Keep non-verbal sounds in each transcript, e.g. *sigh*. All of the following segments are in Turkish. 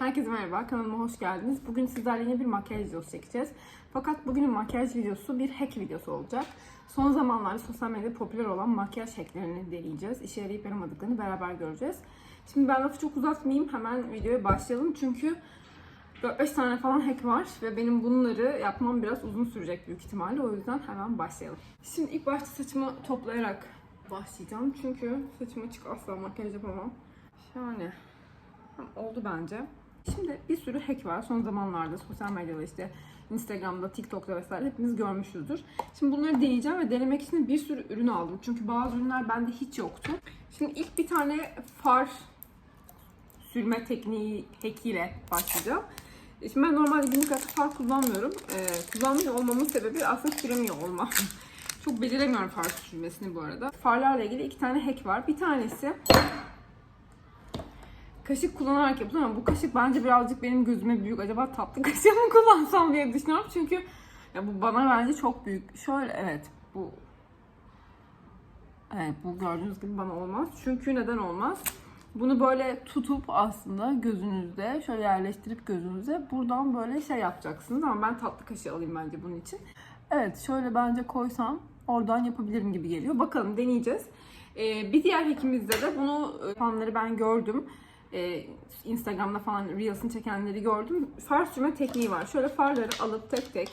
Herkese merhaba, kanalıma hoş geldiniz. Bugün sizlerle yeni bir makyaj videosu çekeceğiz. Fakat bugünün makyaj videosu bir hack videosu olacak. Son zamanlarda sosyal medyada popüler olan makyaj hacklerini deneyeceğiz. İşe yarayıp yaramadıklarını beraber göreceğiz. Şimdi ben lafı çok uzatmayayım, hemen videoya başlayalım. Çünkü 4-5 tane falan hack var ve benim bunları yapmam biraz uzun sürecek büyük ihtimalle. O yüzden hemen başlayalım. Şimdi ilk başta saçımı toplayarak başlayacağım. Çünkü saçım açık asla makyaj yapamam. Şahane. Oldu bence. Şimdi bir sürü hack var. Son zamanlarda sosyal medyada işte Instagram'da, TikTok'ta vesaire hepimiz görmüşüzdür. Şimdi bunları deneyeceğim ve denemek için bir sürü ürün aldım. Çünkü bazı ürünler bende hiç yoktu. Şimdi ilk bir tane far sürme tekniği hackiyle başlayacağım. E, Şimdi ben normalde günlük hayatta far kullanmıyorum. Ee, kullanmıyor olmamın sebebi aslında süremiyor olmam. *laughs* Çok beceremiyorum far sürmesini bu arada. Farlarla ilgili iki tane hack var. Bir tanesi kaşık kullanarak yapılıyor ama bu kaşık bence birazcık benim gözüme büyük. Acaba tatlı *laughs* kaşığı mı kullansam diye düşünüyorum. Çünkü ya bu bana bence çok büyük. Şöyle evet bu Evet bu gördüğünüz gibi bana olmaz. Çünkü neden olmaz? Bunu böyle tutup aslında gözünüzde şöyle yerleştirip gözünüze buradan böyle şey yapacaksınız ama ben tatlı kaşığı alayım bence bunun için. Evet şöyle bence koysam oradan yapabilirim gibi geliyor. Bakalım deneyeceğiz. Ee, bir diğer hekimizde de bunu yapanları ben gördüm. Ee, Instagram'da falan Reels'ını çekenleri gördüm. Far sürme tekniği var. Şöyle farları alıp tek tek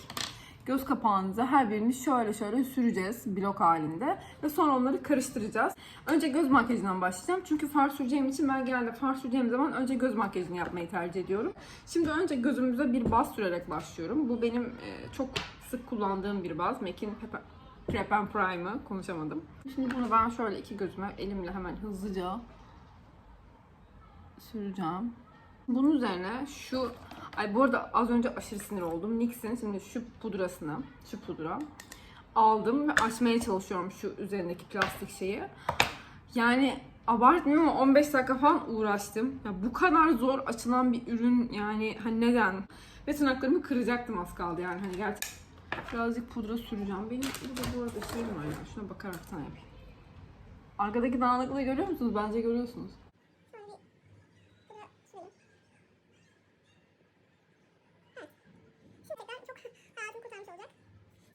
göz kapağınıza her birini şöyle şöyle süreceğiz blok halinde ve sonra onları karıştıracağız. Önce göz makyajından başlayacağım. Çünkü far süreceğim için ben genelde far süreceğim zaman önce göz makyajını yapmayı tercih ediyorum. Şimdi önce gözümüze bir baz sürerek başlıyorum. Bu benim e, çok sık kullandığım bir baz. MAC'in Prep and Prime'ı konuşamadım. Şimdi bunu ben şöyle iki gözüme elimle hemen hızlıca süreceğim. Bunun üzerine şu Ay bu arada az önce aşırı sinir oldum. NYX'in şimdi şu pudrasını, şu pudra aldım ve açmaya çalışıyorum şu üzerindeki plastik şeyi. Yani abartmıyorum ama 15 dakika falan uğraştım. Ya bu kadar zor açılan bir ürün yani hani neden? Ve tırnaklarımı kıracaktım az kaldı yani hani gerçekten. Birazcık pudra süreceğim. Benim burada bu arada şeyim var ya. Şuna bakaraktan yapayım. Arkadaki dağınıklığı görüyor musunuz? Bence görüyorsunuz.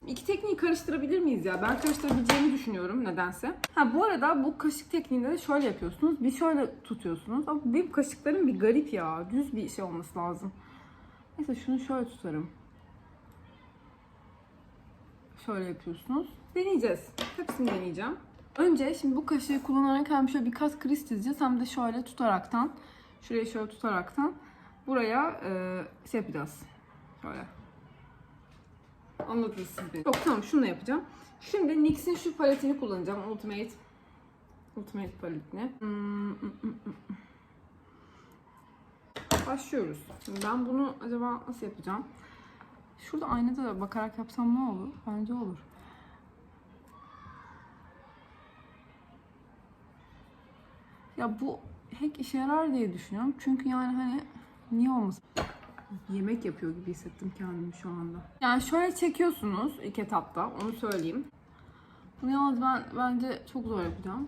İki tekniği karıştırabilir miyiz ya? Ben karıştırabileceğimi düşünüyorum nedense. Ha bu arada bu kaşık tekniğinde de şöyle yapıyorsunuz. Bir şöyle tutuyorsunuz. Ama benim kaşıklarım bir garip ya. Düz bir şey olması lazım. Neyse şunu şöyle tutarım. Şöyle yapıyorsunuz. Deneyeceğiz. Hepsini deneyeceğim. Önce şimdi bu kaşığı kullanarak hem şöyle birkaç kriz çizeceğiz hem de şöyle tutaraktan şurayı şöyle tutaraktan buraya e, şey yapacağız. Şöyle. Anladınız siz beni. Yok tamam şunu yapacağım. Şimdi NYX'in şu paletini kullanacağım. Ultimate Ultimate paletini. Hmm, mm, mm, mm. Başlıyoruz. Ben bunu acaba nasıl yapacağım? Şurada aynada da bakarak yapsam ne olur? Bence olur. Ya bu hack işe yarar diye düşünüyorum. Çünkü yani hani niye olmasın? Yemek yapıyor gibi hissettim kendimi şu anda. Yani şöyle çekiyorsunuz ilk etapta onu söyleyeyim. Bunu yalnız ben bence çok zor yapacağım.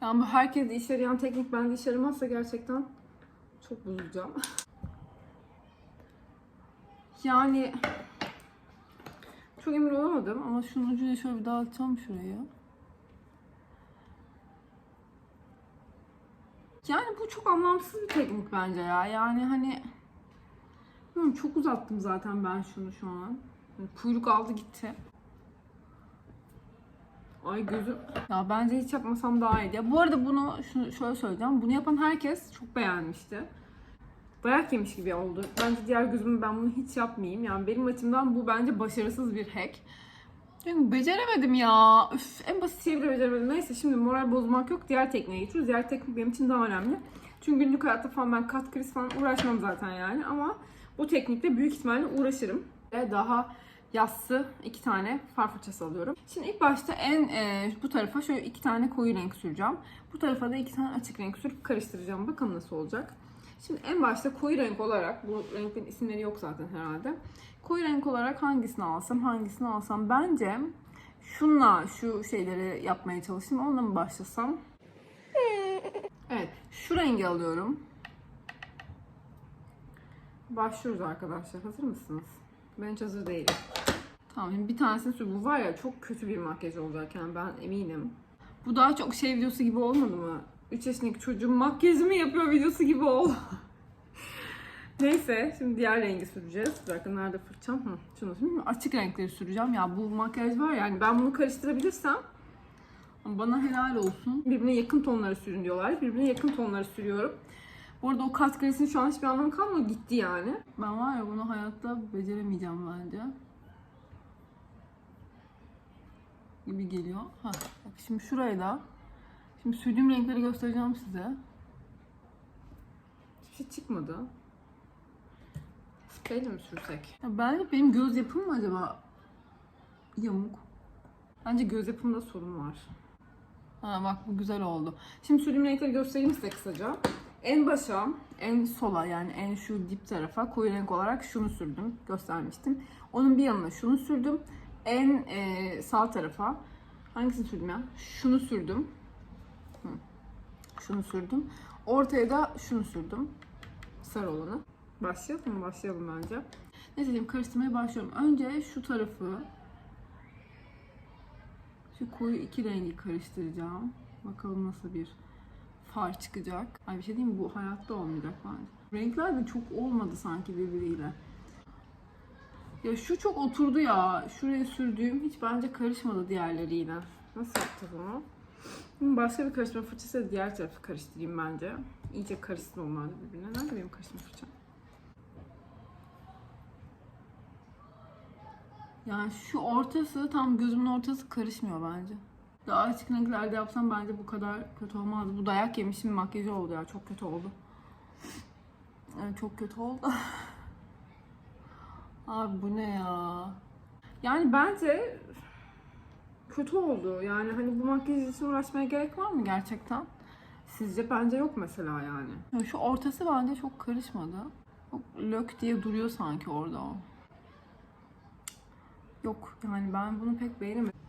Yani bu herkes işe yarayan teknik bende işe yaramazsa gerçekten çok bozacağım. Yani çok emin olamadım ama şunun ucuyla şöyle bir dağıtacağım şurayı. Yani bu çok anlamsız bir teknik bence ya. Yani hani bilmiyorum, çok uzattım zaten ben şunu şu an. Yani kuyruk aldı gitti. Ay gözüm. Ya bence hiç yapmasam daha iyiydi. Ya bu arada bunu şunu şöyle söyleyeceğim. Bunu yapan herkes çok beğenmişti. Dayak yemiş gibi oldu. Bence diğer gözümü ben bunu hiç yapmayayım. Yani benim açımdan bu bence başarısız bir hack. Yani beceremedim ya. Üf, en basit şeyi bile beceremedim. Neyse şimdi moral bozmak yok. Diğer tekniğe geçiyoruz. Diğer teknik benim için daha önemli. Çünkü günlük hayatta falan ben kat kriz falan uğraşmam zaten yani. Ama bu teknikle büyük ihtimalle uğraşırım. Ve daha yassı iki tane far fırçası alıyorum. Şimdi ilk başta en e, bu tarafa şöyle iki tane koyu renk süreceğim. Bu tarafa da iki tane açık renk sürüp karıştıracağım. Bakalım nasıl olacak. Şimdi en başta koyu renk olarak, bu renklerin isimleri yok zaten herhalde. Koyu renk olarak hangisini alsam, hangisini alsam bence şunla şu şeyleri yapmaya çalışayım. Onunla mı başlasam? Evet Şu rengi alıyorum. Başlıyoruz arkadaşlar. Hazır mısınız? Ben hiç hazır değilim. Tamam şimdi bir tanesini sür. Bu var ya çok kötü bir makyaj olacak yani ben eminim. Bu daha çok şey videosu gibi olmadı mı? 3 yaşındaki çocuğun makyajımı yapıyor videosu gibi oldu. Neyse şimdi diğer rengi süreceğiz. Bir dakika nerede fırçam? Hı, şunu şimdi açık renkleri süreceğim. Ya bu makyaj var yani ben bunu karıştırabilirsem bana helal olsun. Birbirine yakın tonları sürün diyorlar. Birbirine yakın tonları sürüyorum. Bu arada o kat kresinin şu an hiçbir anlamı kalmadı. Gitti yani. Ben var ya bunu hayatta beceremeyeceğim bence. Gibi geliyor. Ha, bak şimdi şuraya da. Şimdi sürdüğüm renkleri göstereceğim size. Şey çıkmadı. Spreyle mi sürsek? Ya bence benim göz yapım mı acaba yamuk? Bence göz yapımda sorun var. Ha bak bu güzel oldu. Şimdi sürdüğüm renkleri göstereyim size kısaca. En başa, en sola yani en şu dip tarafa koyu renk olarak şunu sürdüm. Göstermiştim. Onun bir yanına şunu sürdüm. En e, sağ tarafa hangisini sürdüm ya? Şunu sürdüm. Şunu sürdüm. Ortaya da şunu sürdüm. Sarı olanı. Başlayalım mı? Başlayalım bence. Neyse diyeyim karıştırmaya başlıyorum. Önce şu tarafı şu koyu iki rengi karıştıracağım. Bakalım nasıl bir far çıkacak. Ay bir şey diyeyim mi? Bu hayatta olmayacak bence. Renkler de çok olmadı sanki birbiriyle. Ya şu çok oturdu ya. Şuraya sürdüğüm hiç bence karışmadı diğerleriyle. Nasıl yapacağız onu? Başka bir karıştırma fırçası diğer tarafı karıştırayım bence. İyice karışsın onlar da birbirine. Nerede benim karıştırma fırçam? Yani şu ortası tam gözümün ortası karışmıyor bence. Daha açık renklerde yapsam bence bu kadar kötü olmazdı. Bu dayak yemişim makyajı oldu ya. Çok kötü oldu. Yani çok kötü oldu. *laughs* Abi bu ne ya? Yani bence kötü oldu. Yani hani bu makyaj için uğraşmaya gerek var mı gerçekten? Sizce bence yok mesela yani. Ya Şu ortası bence çok karışmadı. Çok lök diye duruyor sanki orada o. Yok yani ben bunu pek beğenemedim.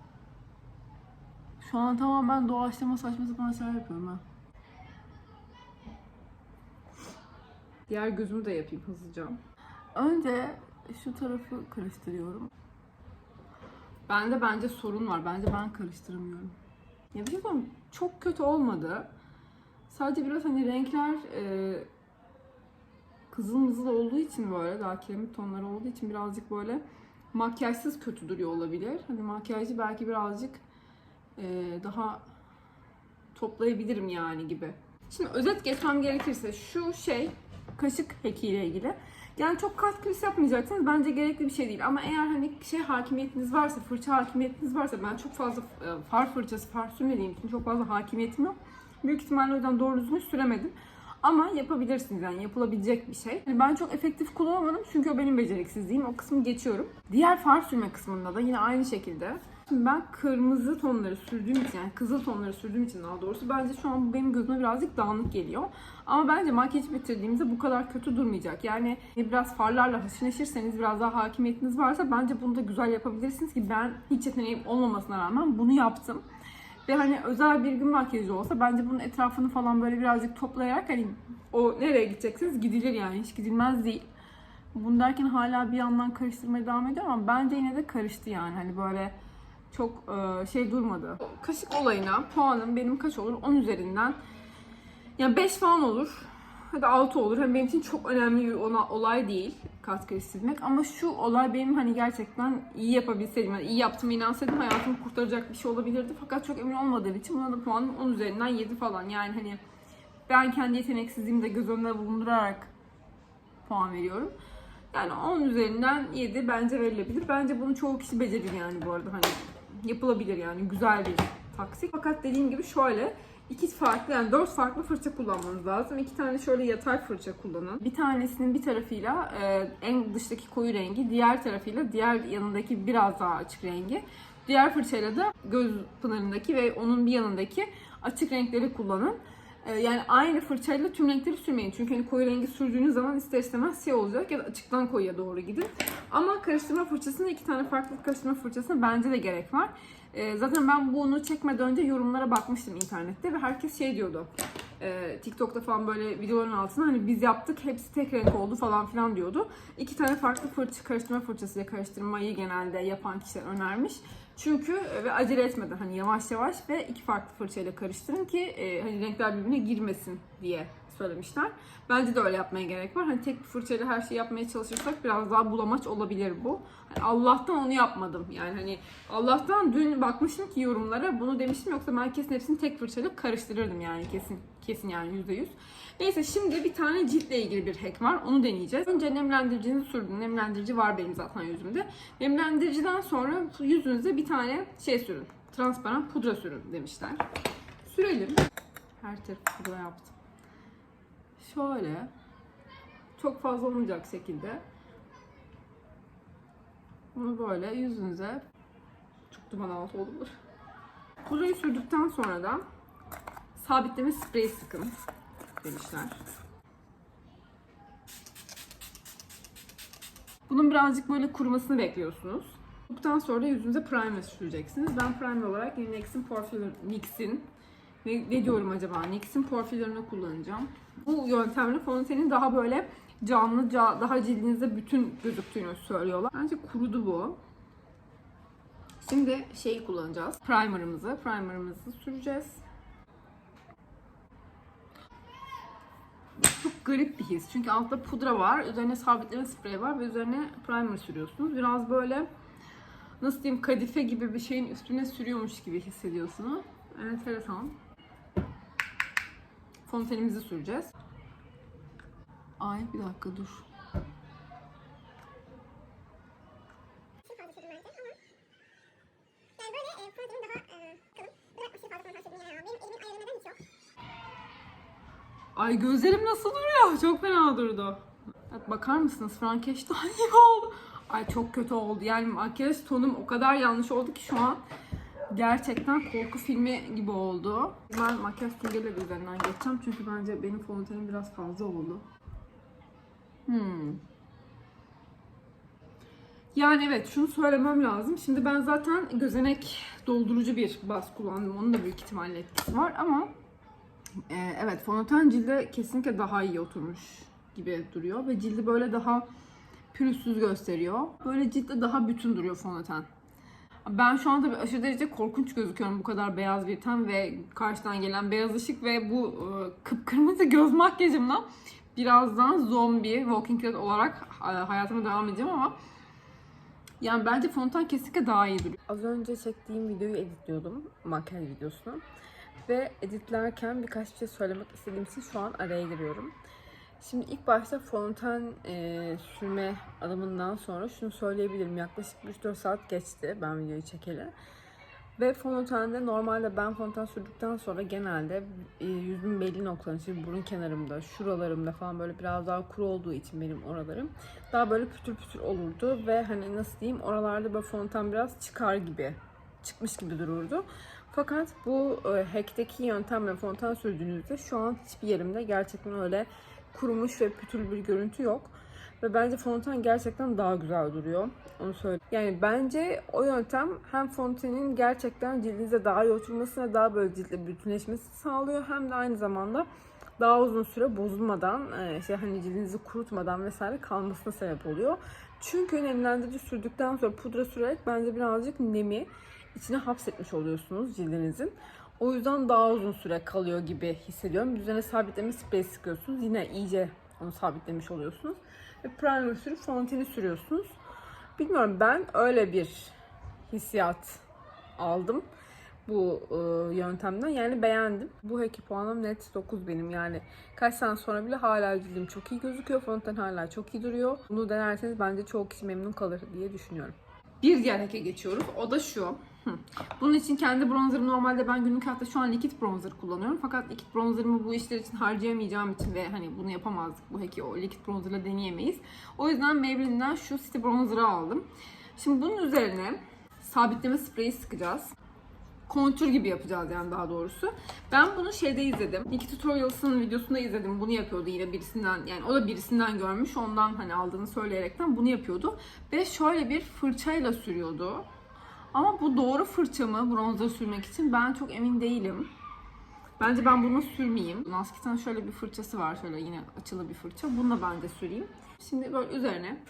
Şu an tamamen doğaçlama saçma sapan şeyler yapıyorum ben. Diğer gözümü de yapayım hızlıca. Önce şu tarafı karıştırıyorum. Bende bence sorun var. Bence ben karıştıramıyorum. Ya bir şey söyleyeyim, Çok kötü olmadı. Sadece biraz hani renkler e, kızıl mızıl olduğu için böyle daha kiremit tonları olduğu için birazcık böyle makyajsız kötü duruyor olabilir. Hani makyajı belki birazcık e, daha toplayabilirim yani gibi. Şimdi özet geçmem gerekirse şu şey kaşık hekiyle ilgili. Yani çok kat kriz yapmayacaksınız. Bence gerekli bir şey değil. Ama eğer hani şey hakimiyetiniz varsa, fırça hakimiyetiniz varsa ben çok fazla e, far fırçası, far sürmediğim için çok fazla hakimiyetim yok. Büyük ihtimalle o yüzden doğru düzgün süremedim. Ama yapabilirsiniz yani yapılabilecek bir şey. Yani ben çok efektif kullanamadım çünkü o benim beceriksizliğim. O kısmı geçiyorum. Diğer far sürme kısmında da yine aynı şekilde. Şimdi ben kırmızı tonları sürdüğüm için yani kızıl tonları sürdüğüm için daha doğrusu bence şu an bu benim gözüme birazcık dağınık geliyor. Ama bence makyajı bitirdiğimizde bu kadar kötü durmayacak. Yani biraz farlarla haşır biraz daha hakimiyetiniz varsa bence bunu da güzel yapabilirsiniz ki ben hiç yeteneğim olmamasına rağmen bunu yaptım. Ve hani özel bir gün makyajı olsa bence bunun etrafını falan böyle birazcık toplayarak hani o nereye gideceksiniz gidilir yani hiç gidilmez değil. Bunu derken hala bir yandan karıştırmaya devam ediyor ama bence yine de karıştı yani hani böyle çok e, şey durmadı. Kaşık olayına puanım benim kaç olur? 10 üzerinden. Yani 5 falan olur. Hadi 6 olur. Hem benim için çok önemli bir olay değil kat karıştırmak. Ama şu olay benim hani gerçekten iyi yapabilseydim, yani iyi yaptığıma inansaydım hayatımı kurtaracak bir şey olabilirdi. Fakat çok emin olmadığım için buna da puanım 10 üzerinden 7 falan. Yani hani ben kendi yeteneksizliğimi de göz önünde bulundurarak puan veriyorum. Yani 10 üzerinden 7 bence verilebilir. Bence bunu çoğu kişi becerir yani bu arada hani yapılabilir yani güzel bir taktik. Fakat dediğim gibi şöyle iki farklı yani dört farklı fırça kullanmanız lazım. İki tane şöyle yatay fırça kullanın. Bir tanesinin bir tarafıyla e, en dıştaki koyu rengi, diğer tarafıyla diğer yanındaki biraz daha açık rengi. Diğer fırçayla da göz pınarındaki ve onun bir yanındaki açık renkleri kullanın. E, yani aynı fırçayla tüm renkleri sürmeyin. Çünkü hani koyu rengi sürdüğünüz zaman ister istemez siyah olacak ya da açıktan koyuya doğru gidin. Ama karıştırma fırçasında iki tane farklı karıştırma fırçasına bence de gerek var. Ee, zaten ben bunu çekmeden önce yorumlara bakmıştım internette ve herkes şey diyordu. e, TikTok'ta falan böyle videoların altına hani biz yaptık hepsi tek renk oldu falan filan diyordu. İki tane farklı fırça, karıştırma fırçasıyla karıştırmayı genelde yapan kişiler önermiş. Çünkü e, ve acele etmeden hani yavaş yavaş ve iki farklı fırçayla karıştırın ki e, hani renkler birbirine girmesin diye söylemişler. Bence de öyle yapmaya gerek var. Hani tek bir fırçayla her şeyi yapmaya çalışırsak biraz daha bulamaç olabilir bu. Hani Allah'tan onu yapmadım. Yani hani Allah'tan dün bakmıştım ki yorumlara bunu demiştim yoksa ben kesin hepsini tek fırçayla karıştırırdım yani kesin. Kesin yani yüzde yüz. Neyse şimdi bir tane ciltle ilgili bir hack var. Onu deneyeceğiz. Önce nemlendiricini sürdüm. Nemlendirici var benim zaten yüzümde. Nemlendiriciden sonra yüzünüze bir tane şey sürün. Transparan pudra sürün demişler. Sürelim. Her tarafı pudra yaptım. Şöyle. Çok fazla olmayacak şekilde. Bunu böyle yüzünüze çok duman altı olur. Pudrayı sürdükten sonra da sabitleme spreyi sıkın demişler. Bunun birazcık böyle kurumasını bekliyorsunuz. Kuruduktan sonra da yüzünüze primer süreceksiniz. Ben primer olarak yine NYX'in Porphyrin, NYX'in ne, ne diyorum acaba? NYX'in Porphyrin'i kullanacağım. Bu yöntemle fontenin daha böyle canlı, ca- daha cildinizde bütün gözüktüğünü söylüyorlar. Bence kurudu bu. Şimdi şeyi kullanacağız. Primer'ımızı, primer'ımızı süreceğiz. Çok garip bir his. Çünkü altta pudra var, üzerine sabitleme spreyi var ve üzerine primer sürüyorsunuz. Biraz böyle nasıl diyeyim kadife gibi bir şeyin üstüne sürüyormuş gibi hissediyorsunuz. Enteresan. Fontenimizi süreceğiz. Ay bir dakika dur. Ay gözlerim nasıl duruyor? Çok fena durdu. Evet, bakar mısınız? Frankenstein gibi *laughs* oldu. Ay çok kötü oldu. Yani makyaj tonum o kadar yanlış oldu ki şu an gerçekten korku filmi gibi oldu. Ben makyaj süngeriyle üzerinden geçeceğim çünkü bence benim fontenim biraz fazla oldu. Hmm. Yani evet şunu söylemem lazım. Şimdi ben zaten gözenek doldurucu bir baz kullandım. Onun da büyük ihtimalle etkisi var ama ee, evet fondöten cilde kesinlikle daha iyi oturmuş gibi duruyor ve cildi böyle daha pürüzsüz gösteriyor. Böyle ciltte daha bütün duruyor fondöten. Ben şu anda aşırı derece korkunç gözüküyorum bu kadar beyaz bir ten ve karşıdan gelen beyaz ışık ve bu e, kıpkırmızı göz makyajımla birazdan zombi Walking Dead olarak e, hayatıma devam edeceğim ama yani bence fondöten kesinlikle daha iyi duruyor. Az önce çektiğim videoyu editliyordum, makyaj videosunu. Ve editlerken birkaç bir şey söylemek istediğim için şu an araya giriyorum. Şimdi ilk başta fondöten e, sürme adımından sonra şunu söyleyebilirim. Yaklaşık 3-4 saat geçti ben videoyu çekeli. Ve fondötende normalde ben fondöten sürdükten sonra genelde e, yüzümün belli noktalarında, işte burun kenarımda, şuralarımda falan böyle biraz daha kuru olduğu için benim oralarım daha böyle pütür pütür olurdu ve hani nasıl diyeyim oralarda böyle fondöten biraz çıkar gibi, çıkmış gibi dururdu. Fakat bu e, hackteki yöntemle fondöten sürdüğünüzde şu an hiçbir yerimde gerçekten öyle kurumuş ve pütürlü bir görüntü yok. Ve bence fondöten gerçekten daha güzel duruyor. Onu söyleyeyim. Yani bence o yöntem hem fondötenin gerçekten cildinize daha iyi oturmasına, daha böyle ciltle bütünleşmesi sağlıyor. Hem de aynı zamanda daha uzun süre bozulmadan, e, işte hani cildinizi kurutmadan vesaire kalmasına sebep oluyor. Çünkü nemlendirici sürdükten sonra pudra sürerek bence birazcık nemi içine hapsetmiş oluyorsunuz cildinizin. O yüzden daha uzun süre kalıyor gibi hissediyorum. Üzerine sabitleme spreyi sıkıyorsunuz. Yine iyice onu sabitlemiş oluyorsunuz. Ve primer sürüp fondöteni sürüyorsunuz. Bilmiyorum ben öyle bir hissiyat aldım bu e, yöntemden. Yani beğendim. Bu heki puanım net 9 benim. Yani kaç sene sonra bile hala cildim çok iyi gözüküyor. Fondöten hala çok iyi duruyor. Bunu denerseniz bence çoğu kişi memnun kalır diye düşünüyorum. Bir diğer hack'e geçiyoruz. O da şu. Bunun için kendi bronzerım normalde ben günlük hayatta şu an likit bronzer kullanıyorum. Fakat likit bronzerımı bu işler için harcayamayacağım için ve hani bunu yapamazdık. Bu hack'i o likit bronzerla deneyemeyiz. O yüzden Maybelline'den şu City Bronzer'ı aldım. Şimdi bunun üzerine sabitleme spreyi sıkacağız. Kontür gibi yapacağız yani daha doğrusu. Ben bunu şeyde izledim. Nikki Tutorials'ın videosunda izledim. Bunu yapıyordu yine birisinden. Yani o da birisinden görmüş. Ondan hani aldığını söyleyerekten bunu yapıyordu. Ve şöyle bir fırçayla sürüyordu. Ama bu doğru fırça mı bronzer sürmek için ben çok emin değilim. Bence ben bunu sürmeyeyim. Naskit'in şöyle bir fırçası var. Şöyle yine açılı bir fırça. Bununla bence süreyim. Şimdi böyle üzerine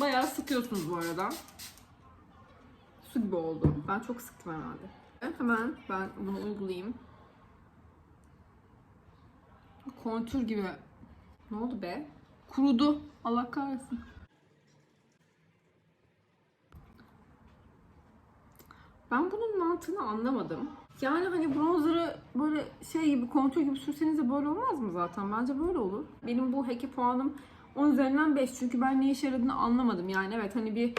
bayağı sıkıyorsunuz bu arada. Su gibi oldu. Ben çok sıktım herhalde. Hemen ben bunu uygulayayım. Kontür gibi. Ne oldu be? Kurudu. Allah kahretsin. Ben bunun mantığını anlamadım. Yani hani bronzer'ı böyle şey gibi kontür gibi sürseniz de böyle olmaz mı zaten? Bence böyle olur. Benim bu heki puanım 10 üzerinden 5 çünkü ben ne işe yaradığını anlamadım. Yani evet hani bir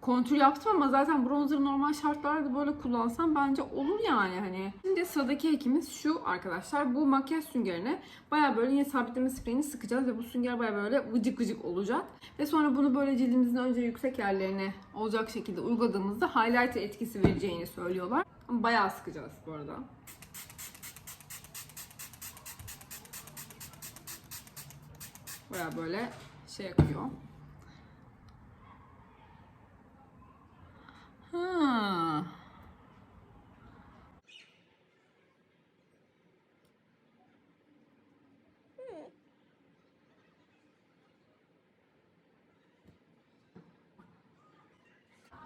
kontür yaptım ama zaten bronzer normal şartlarda böyle kullansam bence olur yani hani. Şimdi sıradaki hekimiz şu arkadaşlar. Bu makyaj süngerine baya böyle yine sabitleme spreyini sıkacağız ve bu sünger baya böyle vıcık vıcık olacak. Ve sonra bunu böyle cildimizin önce yüksek yerlerine olacak şekilde uyguladığımızda highlighter etkisi vereceğini söylüyorlar. Ama bayağı sıkacağız bu arada. Baya böyle şey yapıyor.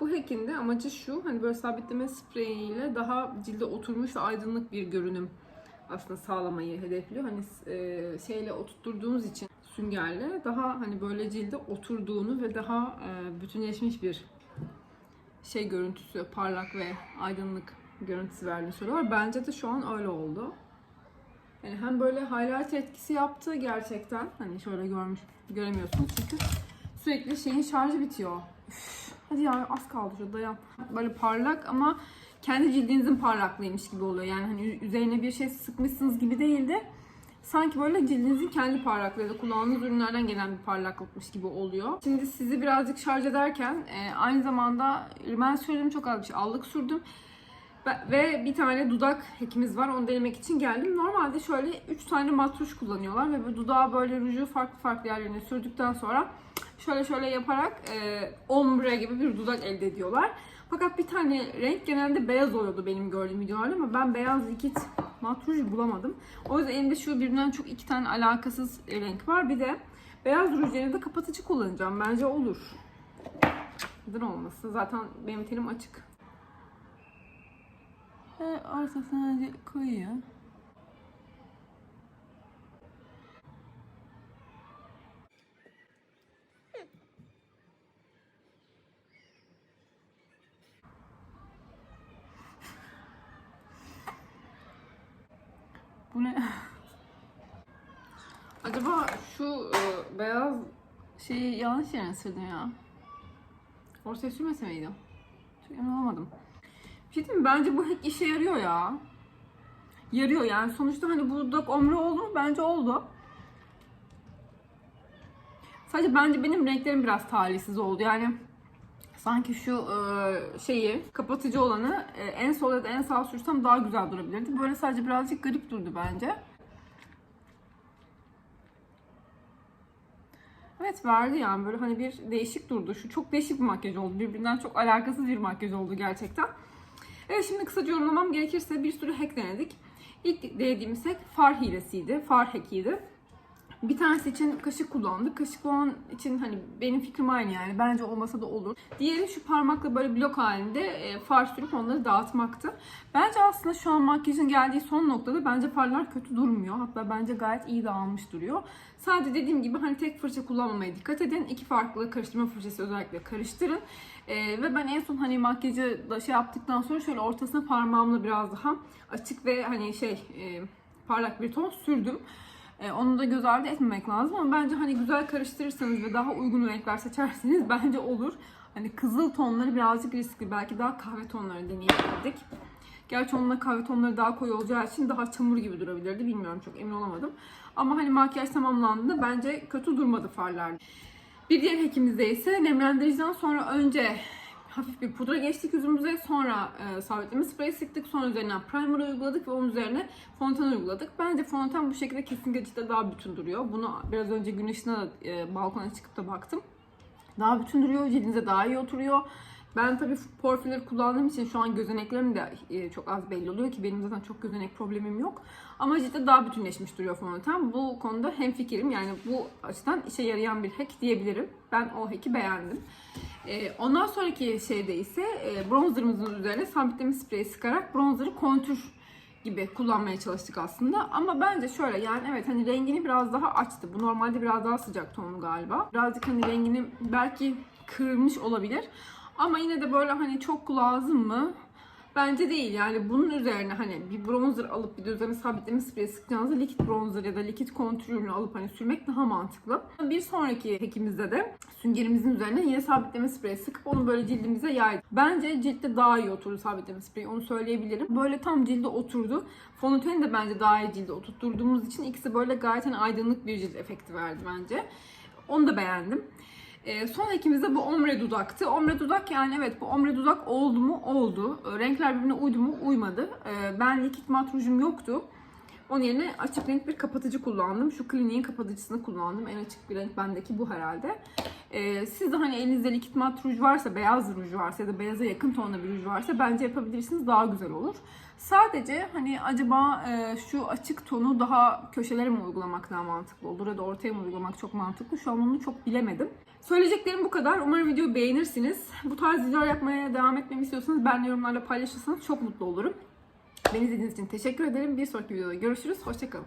Bu hackin de amacı şu, hani böyle sabitleme spreyiyle daha cilde oturmuş ve aydınlık bir görünüm aslında sağlamayı hedefliyor. Hani e, şeyle oturtturduğunuz için süngerle daha hani böyle cilde oturduğunu ve daha e, bütünleşmiş bir şey görüntüsü, parlak ve aydınlık görüntüsü verdiğini söylüyorlar. Bence de şu an öyle oldu. Yani hem böyle highlight etkisi yaptı gerçekten. Hani şöyle görmüş, göremiyorsunuz çünkü sürekli şeyin şarjı bitiyor. Üf, hadi ya az kaldı şurada dayan. Böyle parlak ama kendi cildinizin parlaklığıymış gibi oluyor. Yani hani üzerine bir şey sıkmışsınız gibi değil de sanki böyle cildinizin kendi parlaklığı da kullandığınız ürünlerden gelen bir parlaklıkmış gibi oluyor. Şimdi sizi birazcık şarj ederken e, aynı zamanda ben sürdüm çok az bir şey allık sürdüm. Ve- bir tane dudak hekimiz var. Onu denemek için geldim. Normalde şöyle 3 tane matruş kullanıyorlar ve bu dudağa böyle ruju farklı farklı yerlerine sürdükten sonra şöyle şöyle yaparak e, ombre gibi bir dudak elde ediyorlar. Fakat bir tane renk genelde beyaz oluyordu benim gördüğüm videolarda ama ben beyaz likit mat ruj bulamadım. O yüzden elimde şu birbirinden çok iki tane alakasız renk var. Bir de beyaz ruj yerine de kapatıcı kullanacağım. Bence olur. Neden olmasın? Zaten benim tenim açık. Ve ortasına önce koyuyor. Bu ne? Acaba şu e, beyaz şeyi yanlış yerine sürdüm ya. Ortaya sürmese miydim? Çok emin olamadım. Bir şey mi? Bence bu hack işe yarıyor ya. Yarıyor yani. Sonuçta hani bu dudak omre oldu mu? Bence oldu. Sadece bence benim renklerim biraz talihsiz oldu. Yani sanki şu e, şeyi kapatıcı olanı e, en sol ya da en sağ sürsem daha güzel durabilirdi. Böyle sadece birazcık garip durdu bence. Evet verdi yani böyle hani bir değişik durdu. Şu çok değişik bir makyaj oldu. Birbirinden çok alakasız bir makyaj oldu gerçekten. Evet şimdi kısaca yorumlamam gerekirse bir sürü hack denedik. İlk denediğimiz hack far hilesiydi. Far hackiydi. Bir tanesi için kaşık kullandık. Kaşık olan için hani benim fikrim aynı yani. Bence olmasa da olur. Diğeri şu parmakla böyle blok halinde e, far sürüp onları dağıtmaktı. Bence aslında şu an makyajın geldiği son noktada bence farlar kötü durmuyor. Hatta bence gayet iyi dağılmış duruyor. Sadece dediğim gibi hani tek fırça kullanmamaya dikkat edin. İki farklı karıştırma fırçası özellikle karıştırın. E, ve ben en son hani makyajı da şey yaptıktan sonra şöyle ortasına parmağımla biraz daha açık ve hani şey e, parlak bir ton sürdüm. E, onu da göz ardı etmemek lazım ama bence hani güzel karıştırırsanız ve daha uygun renkler seçerseniz *laughs* bence olur. Hani kızıl tonları birazcık riskli. Belki daha kahve tonları deneyebilirdik. Gerçi onunla kahve tonları daha koyu olacağı için daha çamur gibi durabilirdi. Bilmiyorum çok emin olamadım. Ama hani makyaj tamamlandığında bence kötü durmadı farlar. Bir diğer hekimizde ise nemlendiriciden sonra önce hafif bir pudra geçtik yüzümüze. Sonra e, sabitleme spreyi sıktık. Sonra üzerinden primer uyguladık ve onun üzerine fondöten uyguladık. Bence fondöten bu şekilde kesinlikle cidden daha bütün duruyor. Bunu biraz önce gün ışığına da, e, balkona çıkıp da baktım. Daha bütün duruyor. Cildinize daha iyi oturuyor. Ben tabii pore filler kullandığım için şu an gözeneklerim de e, çok az belli oluyor ki benim zaten çok gözenek problemim yok. Ama cidden daha bütünleşmiş duruyor fondöten. Bu konuda hemfikirim. Yani bu açıdan işe yarayan bir hack diyebilirim. Ben o hack'i beğendim. E, ondan sonraki şeyde ise e, bronzerımızın üzerine sabitleme spreyi sıkarak bronzerı kontür gibi kullanmaya çalıştık aslında. Ama bence şöyle yani evet hani rengini biraz daha açtı. Bu normalde biraz daha sıcak tonlu galiba. Birazcık hani rengini belki kırmış olabilir. Ama yine de böyle hani çok lazım mı? Bence değil yani bunun üzerine hani bir bronzer alıp bir de üzerine sabitleme spreyi sıkacağınızda likit bronzer ya da likit kontürünü alıp hani sürmek daha mantıklı. Bir sonraki hekimizde de süngerimizin üzerine yine sabitleme spreyi sıkıp onu böyle cildimize yaydık. Bence ciltte daha iyi oturdu sabitleme spreyi onu söyleyebilirim. Böyle tam cilde oturdu. Fondöteni de bence daha iyi cilde oturtturduğumuz için ikisi böyle gayet hani aydınlık bir cilt efekti verdi bence. Onu da beğendim. Ee, son ekimiz de bu ombre dudaktı. Ombre dudak yani evet bu ombre dudak oldu mu? Oldu. Ee, renkler birbirine uydu mu? Uymadı. Ee, ben likit mat rujum yoktu. Onun yerine açık renk bir kapatıcı kullandım. Şu Clinique'in kapatıcısını kullandım. En açık bir renk bendeki bu herhalde. Ee, siz de hani elinizde likit mat ruj varsa, beyaz ruj varsa ya da beyaza yakın tonda bir ruj varsa bence yapabilirsiniz. Daha güzel olur. Sadece hani acaba e, şu açık tonu daha köşelere mi uygulamak daha mantıklı olur ya da ortaya mı uygulamak çok mantıklı? Şu an onu çok bilemedim. Söyleyeceklerim bu kadar. Umarım videoyu beğenirsiniz. Bu tarz videolar yapmaya devam etmemi istiyorsanız ben yorumlarla paylaşırsanız çok mutlu olurum. Beni izlediğiniz için teşekkür ederim. Bir sonraki videoda görüşürüz. Hoşçakalın.